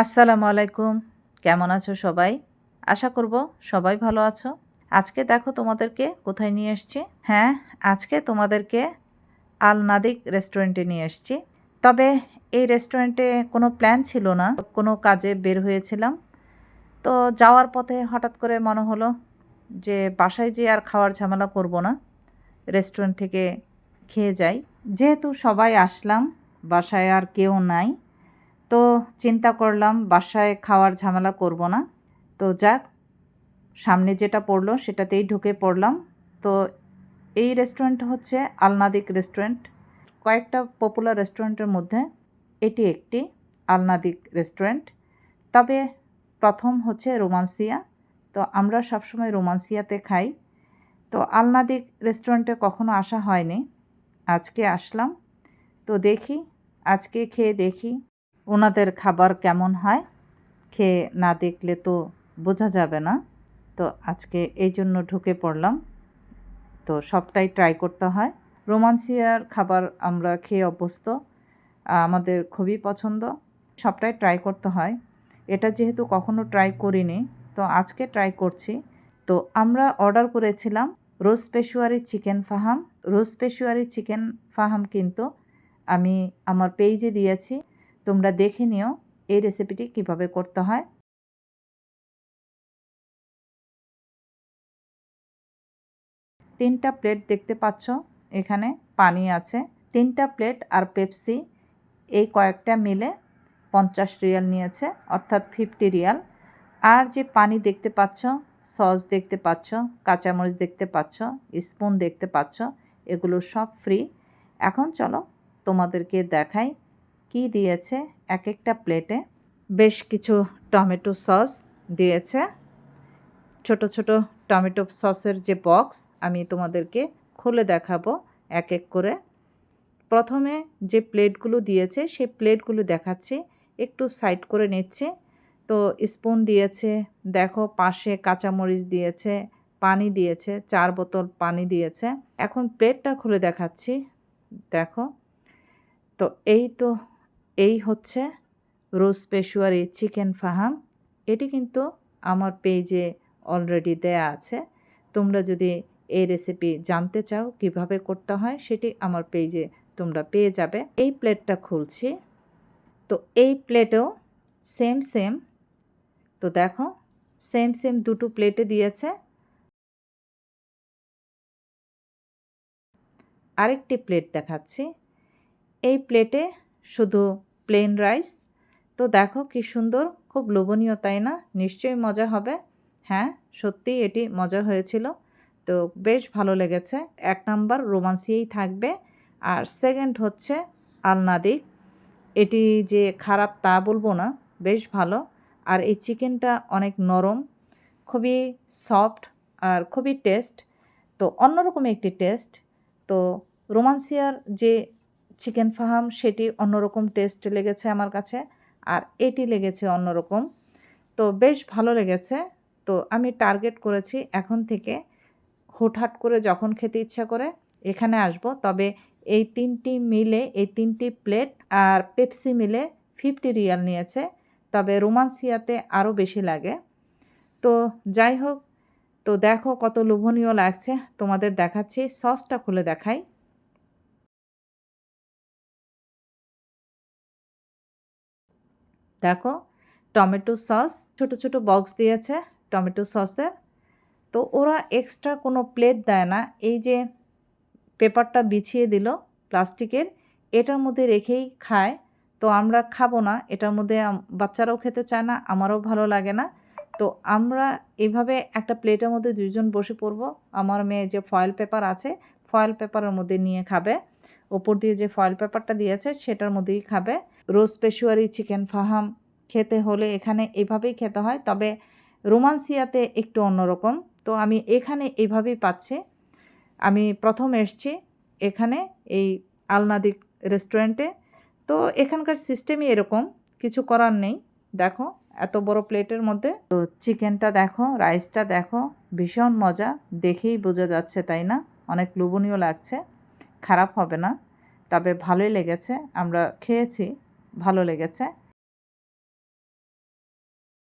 আসসালামু আলাইকুম। কেমন আছো সবাই? আশা করব সবাই ভালো আছো। আজকে দেখো তোমাদেরকে কোথায় নিয়ে এসেছি। হ্যাঁ আজকে তোমাদেরকে আল নাদিক রেস্টুরেন্টে নিয়ে এসেছি। তবে এই রেস্টুরেন্টে কোনো প্ল্যান ছিল না, কোনো কাজে বের হয়েছিলাম। তো যাওয়ার পথে হঠাৎ করে মনে হলো যে বাসায় যেয়ে আর খাওয়ার ঝামেলা করব না, রেস্টুরেন্ট থেকে খেয়ে যাই। যেহেতু সবাই আসলাম, বাসায় আর কেউ নাই তো চিন্তা করলাম, বাসায় খাওয়ার ঝামেলা করব না। তো যাক, সামনে যেটা পড়ল সেটাতেই ঢুকে পড়লাম। তো এই রেস্টুরেন্ট হচ্ছে আলনাদিক রেস্টুরেন্ট কয়েকটা পপুলার রেস্টুরেন্টের মধ্যে এটি একটি আলনাদিক রেস্টুরেন্ট তবে প্রথম হচ্ছে রোমান্সিয়া। তো আমরা সবসময় রোমান্সিয়াতে খাই। তো আলনাদিক রেস্টুরেন্টে কখনো আসা হয়নি। আজকে আসলাম। তো দেখি, আজকে খেয়ে দেখি। ওনাদের খাবার কেমন হয় খেয়ে না দেখলে তো বোঝা যাবে না। তো আজকে এই জন্য ঢুকে পড়লাম। তো সবটাই ট্রাই করতে হয়। রোমান্সিয়ার খাবার আমরা খেয়ে অভ্যস্ত। আমাদের খুবই পছন্দ। সবটাই ট্রাই করতে হয়। এটা যেহেতু কখনো ট্রাই করিনি, তো আজকে ট্রাই করছি। তো আমরা অর্ডার করেছিলাম রোজ পেশুয়ারি চিকেন ফাহাম রোজ পেশুয়ারি চিকেন ফাহাম কিন্তু আমি আমার পেজে দিয়েছি। তোমরা দেখে নিও এই রেসিপিটি কীভাবে করতে হয়। তিনটা প্লেট দেখতে পাচ্ছ, এখানে পানি আছে। তিনটা প্লেট আর পেপসি এই কয়েকটা মিলে পঞ্চাশ রিয়াল নিয়েছে, অর্থাৎ ফিফটি রিয়াল। আর যে পানি দেখতে পাচ্ছ, সস দেখতে পাচ্ছ, কাঁচামরিচ দেখতে পাচ্ছ স্পুন দেখতে পাচ্ছ, এগুলো সব ফ্রি এখন চলো তোমাদেরকে দেখাই কি দিয়েছে এক একটা প্লেটে। বেশ কিছু টমেটো সস দিয়েছে। ছোট ছোট টমেটো সসের যে বক্স, আমি তোমাদেরকে খুলে দেখাবো এক এক করে। প্রথমে যে প্লেটগুলো দিয়েছে, সেই প্লেটগুলো দেখাচ্ছি। একটু সাইড করে নিচ্ছে। তো স্পুন দিয়েছে, দেখো পাশে কাঁচামরিচ দিয়েছে, পানি দিয়েছে, চার বোতল পানি দিয়েছে। এখন প্লেটটা খুলে দেখাচ্ছি। দেখো। তো এই তো এই হচ্ছে রোজ পেশুয়ারি চিকেন ফাহাম। এটি কিন্তু আমার পেজে অলরেডি দেয়া আছে। তোমরা যদি এই রেসিপি জানতে চাও কীভাবে করতে হয়, সেটি আমার পেজে তোমরা পেয়ে যাবে। এই প্লেটটা খুলছি। তো এই প্লেটেও সেম সেম তো দেখো সেম সেম দুটো প্লেটে দিয়েছে। আরেকটি প্লেট দেখাচ্ছি। এই প্লেটে শুধু প্লেন রাইস তো দেখো কি সুন্দর, খুব লোভনীয়, তাই না? নিশ্চয়ই মজা হবে। হ্যাঁ সত্যিই এটি মজা হয়েছিল। তো বেশ ভালো লেগেছে। এক নাম্বার রোমান্সিয়েই থাকবে। আর সেকেন্ড হচ্ছে আলনাদিক এটি যে খারাপ তা বলব না, বেশ ভালো। আর এই চিকেনটা অনেক নরম, খুবই সফট আর খুবই টেস্ট তো অন্যরকম একটি টেস্ট তো রোমান্সিয়ার যে চিকেন ফাহাম, সেটি অন্যরকম টেস্ট লেগেছে আমার কাছে, আর এটি লেগেছে অন্যরকম। তো বেশ ভালো লেগেছে। তো আমি টার্গেট করেছি এখন থেকে হুটহাট করে যখন খেতে ইচ্ছা করে এখানে আসব। তবে এই তিনটি মিলে, এই তিনটি প্লেট আর পেপসি মিলে ফিফটি রিয়াল নিয়েছে। তবে রোমান্সিয়াতে আরও বেশি লাগে। তো যাই হোক, তো দেখো কত লোভনীয় লাগছে। তোমাদের দেখাচ্ছি, সসটা খুলে দেখাই। দেখো, টমেটো সস, ছোট ছোট বক্স দিয়েছে টমেটো সসের। তো ওরা এক্সট্রা কোনো প্লেট দেয় না। এই যে পেপারটা বিছিয়ে দিল প্লাস্টিকের, এটার মধ্যে রেখেই খায়। তো আমরা খাব না, এটার মধ্যে বাচ্চারাও খেতে চায় না, আমারও ভালো লাগে না। তো আমরা এভাবে একটা প্লেটের মধ্যে দুজন বসে পড়ব। আমার মেয়ে যে ফয়েল পেপার আছে ফয়েল পেপারের মধ্যে নিয়ে খাবে। ওপর দিয়ে যে ফয়েল পেপারটা দিয়েছে, সেটার মধ্যেই খাবে। রোজ পেশুয়ারি, চিকেন ফাহাম খেতে হলে এখানে এভাবেই খেতে হয়। তবে রোমান্সিয়াতে একটু অন্যরকম। তো আমি এখানে এইভাবেই পাচ্ছি। আমি প্রথম এসছি এখানে এই আলনাদিক রেস্টুরেন্টে। তো এখানকার সিস্টেমই এরকম, কিছু করার নেই। দেখো, এত বড় প্লেটের মধ্যে। তো চিকেনটা দেখো, রাইসটা দেখো, ভীষণ মজা। দেখেই বোঝা যাচ্ছে, তাই না? অনেক লোভনীয় লাগছে। খারাপ হবে না। তবে ভালোই লেগেছে। আমরা খেয়েছি, ভালো লেগেছে।